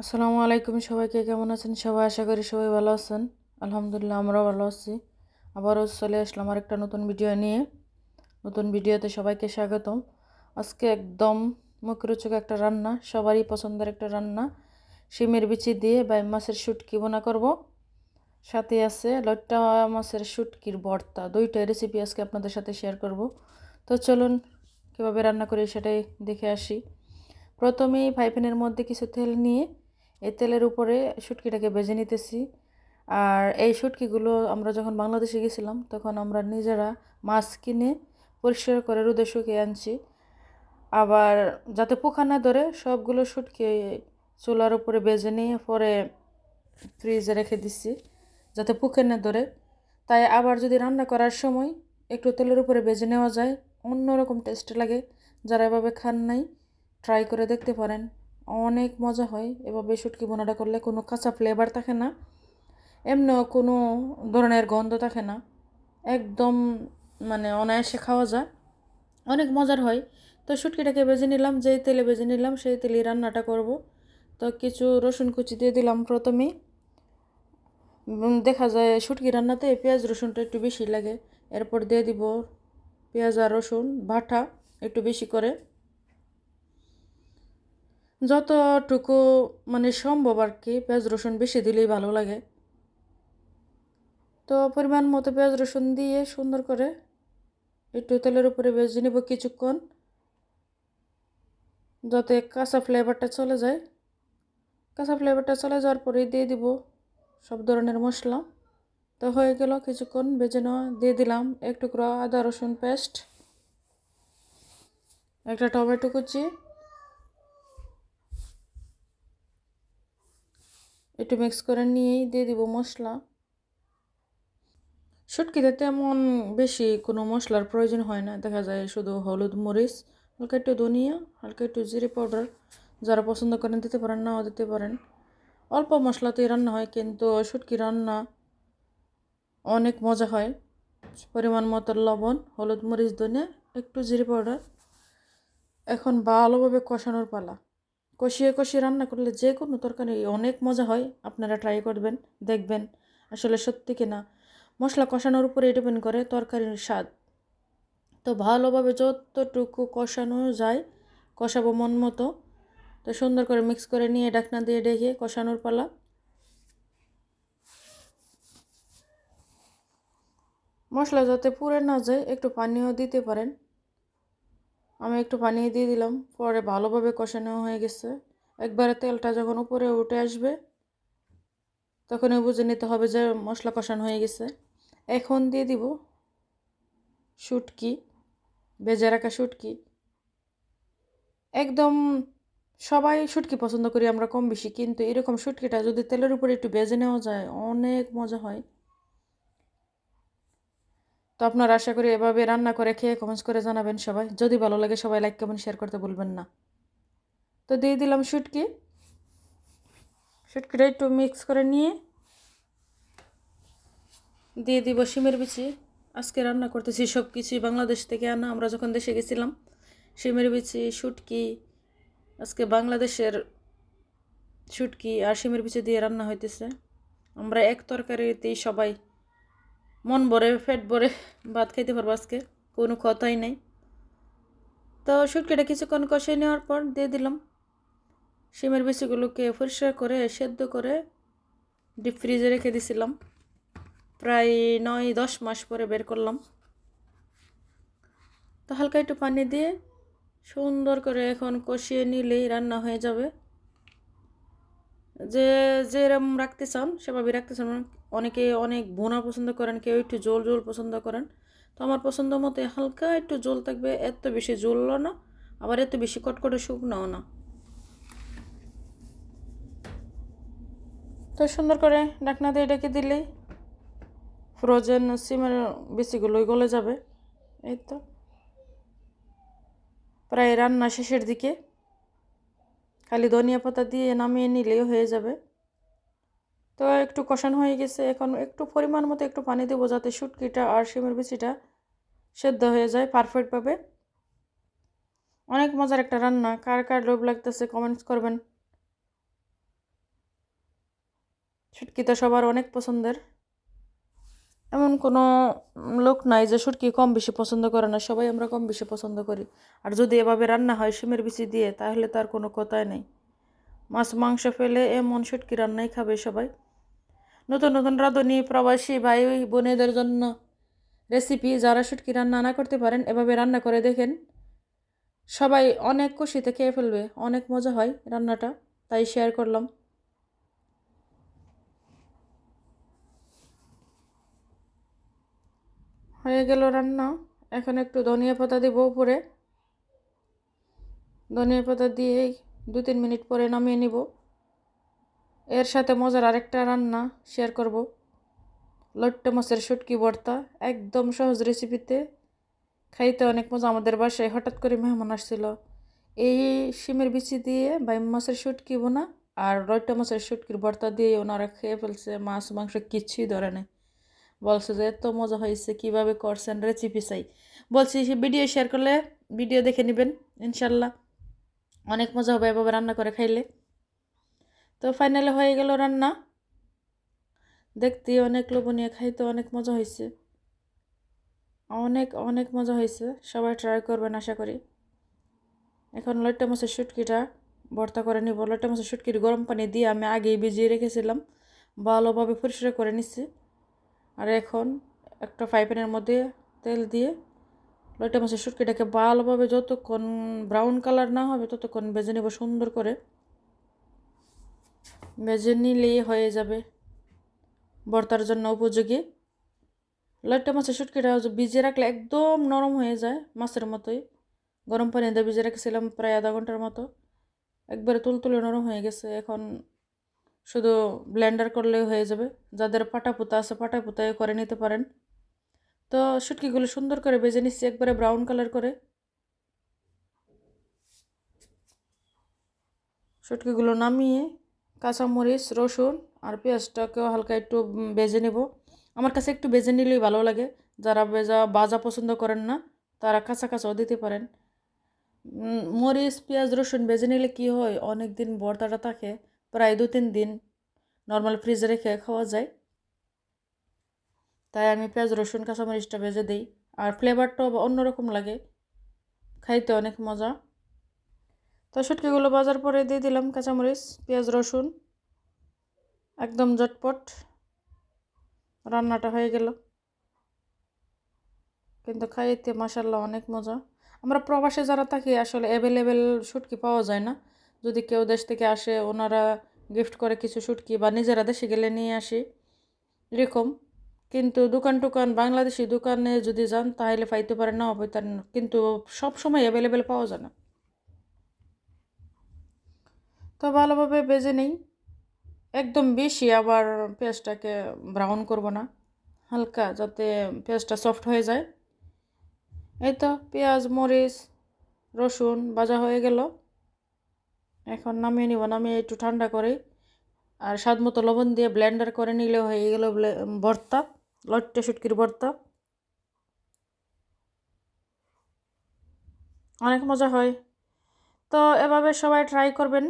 আসসালামু আলাইকুম সবাইকে, কেমন আছেন সবাই? আশা করি সবাই ভালো আছেন। আলহামদুলিল্লাহ আমরাও ভালো আছি। আবারও চলে আসলাম আর একটা নতুন ভিডিও নিয়ে। নতুন ভিডিওতে সবাইকে স্বাগতম। আজকে একদম মুখরোচক একটা রান্না, সবারই পছন্দের একটা রান্না। শিমের বিচি দিয়ে বাই মাছের শুটকি বোনা করব। সাথে আছে লট্টা মাছের শুটকির ভর্তা। দুইটা রেসিপি আজকে আপনাদের সাথে শেয়ার করব। তো চলুন, কীভাবে রান্না করি সেটাই দেখে আসি। প্রথমেই ফ্রাই মধ্যে কিছু তেল নিয়ে এই তেলের উপরে শুটকিটাকে ভেজে নিতেছি। আর এই শুটকিগুলো আমরা যখন বাংলাদেশে গেছিলাম, তখন আমরা নিজেরা মাছ কিনে পরিষ্কার করে রোদে শুকিয়ে আনছি। আবার যাতে পোকা না ধরে, সবগুলো শুটকি চুলার উপরে বেজে নিয়ে পরে ফ্রিজে রেখে দিচ্ছি যাতে পোকে না ধরে। তাই আবার যদি রান্না করার সময় একটু তেলের উপরে বেজে নেওয়া যায়, অন্যরকম টেস্ট লাগে। যারা এভাবে খান নাই ট্রাই করে দেখতে পারেন। অনেক মজা হয়। এভাবে শুটকি বোনাটা করলে কোনো কাঁচা ফ্লেভার থাকে না। এমনিও কোনো ধরনের গন্ধ থাকে না। একদম মানে অনায়াসে খাওয়া যায়। অনেক মজার হয়। তো শুটকিটাকে বেজে নিলাম, যেই তেলে বেজে নিলাম সেই তেলেই রান্নাটা করব। তো কিছু রসুন কুচি দিয়ে দিলাম প্রথমেই দেখা যায় শুটকি রান্নাতে পেঁয়াজ রসুনটা একটু বেশি লাগে। এরপর দিয়ে দিব পেঁয়াজ আর রসুন বাটা একটু বেশি করে। যতটুকু মানে সম্ভব আর কি, পেঁয়াজ রসুন বেশি দিলেই ভালো লাগে। তো পরিমাণ মতো পেঁয়াজ রসুন দিয়ে সুন্দর করে একটু তেলের উপরে ভেজে নেব কিছুক্ষণ, যাতে কাঁচা ফ্লেভারটা চলে যায়। কাঁচা ফ্লেভারটা চলে যাওয়ার পরে দিয়ে দিব সব ধরনের মশলা। তো হয়ে গেল কিছুক্ষণ ভেজে নেওয়া, দিয়ে দিলাম এক টুকরো আদা রসুন পেস্ট একটা টমেটো কুচি একটু মিক্স করে নিয়েই দিয়ে দিব মশলা। শুটকিতে তেমন বেশি কোনো মশলার প্রয়োজন হয় না। দেখা যায় শুধু হলুদ মরিচ, হালকা একটু ধনিয়া, হালকা একটু জিরে পাউডার, যারা পছন্দ করেন দিতে পারেন, নাও দিতে পারেন। অল্প মশলাতেই রান্না হয়, কিন্তু শুটকি রান্না অনেক মজা হয়। পরিমাণ মতো লবণ, হলুদ মরিচ, ধনিয়া, একটু জিরে পাউডার। এখন ভালোভাবে কষানোর পালা। কষিয়ে কষিয়ে রান্না করলে যে কোনো তরকারি অনেক মজা হয়, আপনারা ট্রাই করবেন, দেখবেন আসলে সত্যি কিনা। মশলা কষানোর উপরে ডিপেন্ড করে তরকারির স্বাদ। তো ভালোভাবে যতটুকু কষানো যায়, কষাবো মন মতো। তো সুন্দর করে মিক্স করে নিয়ে ডাকনা দিয়ে ডেকে কষানোর পালা। মশলা যাতে পুড়ে না যায়, একটু পানিও দিতে পারেন। আমি একটু পানি দিয়ে দিলাম, পরে ভালোভাবে কষানো হয়ে গেছে। একবারে তেলটা যখন উপরে উঠে আসবে, তখনই বুঝে নিতে হবে যে মশলা কষানো হয়ে গেছে। এখন দিয়ে দিব শুটকি, ভেজে রাখা শুটকি। একদম সবাই শুটকি পছন্দ করি আমরা কম বেশি, কিন্তু এরকম শুটকিটা যদি তেলের উপরে একটু ভেজে নেওয়া যায়, অনেক মজা হয়। তো আপনার আশা করি এভাবে রান্না করে খেয়ে কমেন্টস করে জানাবেন সবাই। যদি ভালো লাগে সবাই লাইক কমেন্ট শেয়ার করতে বলবেন না। তো দিয়ে দিলাম শুটকি। শুটকিটা একটু মিক্স করে নিয়ে দিয়ে দিব শিমের বিচি। আজকে রান্না করতেছি সব কিছুই বাংলাদেশ থেকে আনা। আমরা যখন দেশে গেছিলাম, শিমের বিচি, শুটকি, আজকে বাংলাদেশের শুটকি আর শিমের বিচি দিয়ে রান্না হইতেছে। আমরা এক তরকারিতেই সবাই মন ভরে, পেট ভরে ভাত খাইতে পারব আজকে। কোনো কথাই নেই। তো শুটকিটা কিছুক্ষণ কষিয়ে নেওয়ার পর দিয়ে দিলাম। সিমের বিচিগুলোকে পরিষ্কার করে, সেদ্ধ করে ডিপ ফ্রিজে রেখে দিছিলাম। প্রায় নয়, দশ মাস পরে বের করলাম। তো হালকা একটু পানি দিয়ে সুন্দর করে এখন কষিয়ে নিলেই রান্না হয়ে যাবে। যে যেরম রাখতে চান সেভাবে রাখতে চান। অনেকে, অনেক বোনা পছন্দ করেন, কেউ একটু জোল জোল পছন্দ করেন। তো আমার পছন্দ মতে হালকা একটু জোল থাকবে, এত বেশি জোলও না, আবার এত বেশি কটকটে শুকনাও না। তো সুন্দর করে ডাকনা দিয়ে ডেকে দিলেই ফ্রোজেন সিমের বেশিগুলোই গলে যাবে। এই তো। প্রায় রান্না শেষের দিকে। খালি ধনিয়া পাতা দিয়ে নামিয়ে নিলেই হয়ে যাবে। তো একটু কষানো হয়ে গেছে। এখন একটু পরিমাণ মতো একটু পানি দেবো যাতে শুটকিটা আর শিমের বিচিটা সেদ্ধ হয়ে যায় পারফেক্টভাবে অনেক মজার একটা রান্না। কার কার লোভ লাগতেছে কমেন্টস করবেন। শুটকি তো সবার অনেক পছন্দের। কোনো লোক নাই যে শুটকি কম বেশি পছন্দ করে না, সবাই আমরা কম বেশি পছন্দ করি। আর যদি এভাবে রান্না হয় শিমের বিচি দিয়ে, তাহলে তার কোনো কথাই নেই। মাছ, মাংস ফেলে এমন শুটকি রান্নাই খাবে সবাই। নতুন নতুন রাঁধুনি প্রবাসী ভাই বোনেদের জন্য রেসিপি যারা শুটকি রান্না না করতে পারেন, এভাবে রান্না করে দেখেন। সবাই অনেক খুশিতে খেয়ে ফেলবে, অনেক মজা হয় রান্নাটা, তাই শেয়ার করলাম। হয়ে গেল রান্না। এখন একটু ধনিয়া পাতা দিব উপরে। ধনিয়া পাতা দিয়ে দু তিন মিনিট পরে নামিয়ে নিব। এর সাথে মজার আরেকটা রান্না শেয়ার করব। লট্টে মাছের শুটকি ভর্তা, একদম সহজ রেসিপিতে খাইতে অনেক মজা আমাদের বাসায়। হঠাৎ করে মেহমান আসছিল। এই শিমের বিচি দিয়ে বাই মাছের শুটকি বোনা আর লট্টে মাছের শুটকির ভর্তা দিয়ে ওনারা খেয়ে ফেলছে। মাছ, মাংস কিচ্ছুই ধরে নেই। বলছে যে, এত মজা হয়েছে, কীভাবে করছেন রেসিপি চাই বলছি ভিডিও শেয়ার করলে ভিডিও দেখে নেবেন, ইনশাল্লাহ। অনেক মজা হবে এভাবে রান্না করে খাইলে। তো ফাইনালে হয়ে গেল রান্না। দেখতে অনেক লোভনীয়, খাইতে অনেক মজা হয়েছে। অনেক অনেক মজা হয়েছে, সবাই ট্রাই করবেন আশা করি। এখন লট্টা মাছের শুটকিটা ভর্তা করে নিব। লট্টা মাছের শুটকির গরম পানি দিয়ে আমি আগেই ভিজিয়ে রেখেছিলাম। ভালোভাবে পরিষ্কার করে নিচ্ছি আর এখন একটা ফ্রাই প্যানের মধ্যে তেল দিয়ে লইটা মাছের শুটকিটাকে ভালোভাবে যতক্ষণ ব্রাউন কালার না হবে, ততক্ষণ ভেজে নেব সুন্দর করে। ভেজে নিলেই হয়ে যাবে ভর্তার জন্য উপযোগী। লইটা মাছের শুটকিটা ভিজে রাখলে একদম নরম হয়ে যায় মাছের মতোই। গরম পানি দিয়ে ভিজে রেখেছিলাম প্রায় আধা ঘণ্টার মতো। একবারে তুলতুলে নরম হয়ে গেছে। এখন শুধু ব্লেন্ডার করলেই হয়ে যাবে। যাদের পাটা পুতা আছে পাটা পুতায় করে নিতে পারেন। তো শুটকিগুলো সুন্দর করে বেজে নিচ্ছি একবারে ব্রাউন কালার করে। শুটকিগুলো নামিয়ে কাঁচামরিচ, রসুন আর পেঁয়াজটাকেও হালকা একটু বেজে নেব। আমার কাছে একটু বেজে নিলেই ভালো লাগে। যারা বেজা বাজা পছন্দ করেন না, তারা কাঁচা কাঁচাও দিতে পারেন। মরিচ, পেঁয়াজ, রসুন বেজে নিলে কী হয়? অনেক দিন বর্তাটা থাকে। প্রায় দু তিন দিন নর্মাল ফ্রিজে রেখে খাওয়া যায়। তাই আমি পেঁয়াজ রসুন কাঁচামরিচটা ভেজে দিই আর ফ্লেভারটাও অন্যরকম লাগে, খাইতে অনেক মজা। তো শুটকিগুলো বাজার পরে দিয়ে দিলাম কাঁচামরিচ পেঁয়াজ রসুন একদম জটপট। রান্নাটা হয়ে গেল। কিন্তু খাইতে মাসাল্লাহ অনেক মজা। আমরা প্রবাসে যারা থাকি আসলে অ্যাভেলেবেল শুটকি পাওয়া যায় না। যদি কেউ দেশ থেকে আসে, ওনারা গিফট করে কিছু শুটকি বা নিজেরা দেশে গেলে নিয়ে আসি। এরকম। কিন্তু দোকান টোকান, বাংলাদেশি দোকানে যদি যান, তাহলে পাইতে পারেন না পাইতেন কিন্তু সব সময় অ্যাভেলেবেল পাওয়া যায় না। তো ভালোভাবে বেজে নেই। একদম বেশি আবার পেঁয়াজটাকে ব্রাউন করব না। হালকা যাতে পেঁয়াজটা সফট হয়ে যায়। এই তো, পেঁয়াজ, মরিচ, রসুন ভাজা হয়ে গেল। এখন নামিয়ে নিব, নামিয়ে একটু ঠান্ডা করে। আর স্বাদ মতো লবণ দিয়ে ব্লেন্ডার করে নিলে হয়ে গেল ভর্তা, লট্টে শুটকির ভর্তা। অনেক মজা হয়। তো এভাবে সবাই ট্রাই করবেন।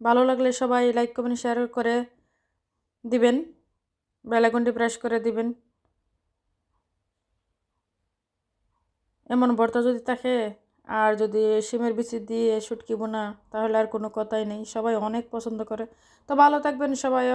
ভালো লাগলে সবাই লাইক কমেন্ট শেয়ার করে দিবেন। বেলাগুন্ডি প্রেস করে দিবেন। এমন ভর্তা যদি থাকে আর যদি সিমের বিচি দিয়ে শুটকি বোনা তাহলে আর কোনো কথাই নেই। সবাই অনেক পছন্দ করে। তো ভালো থাকবেন সবাই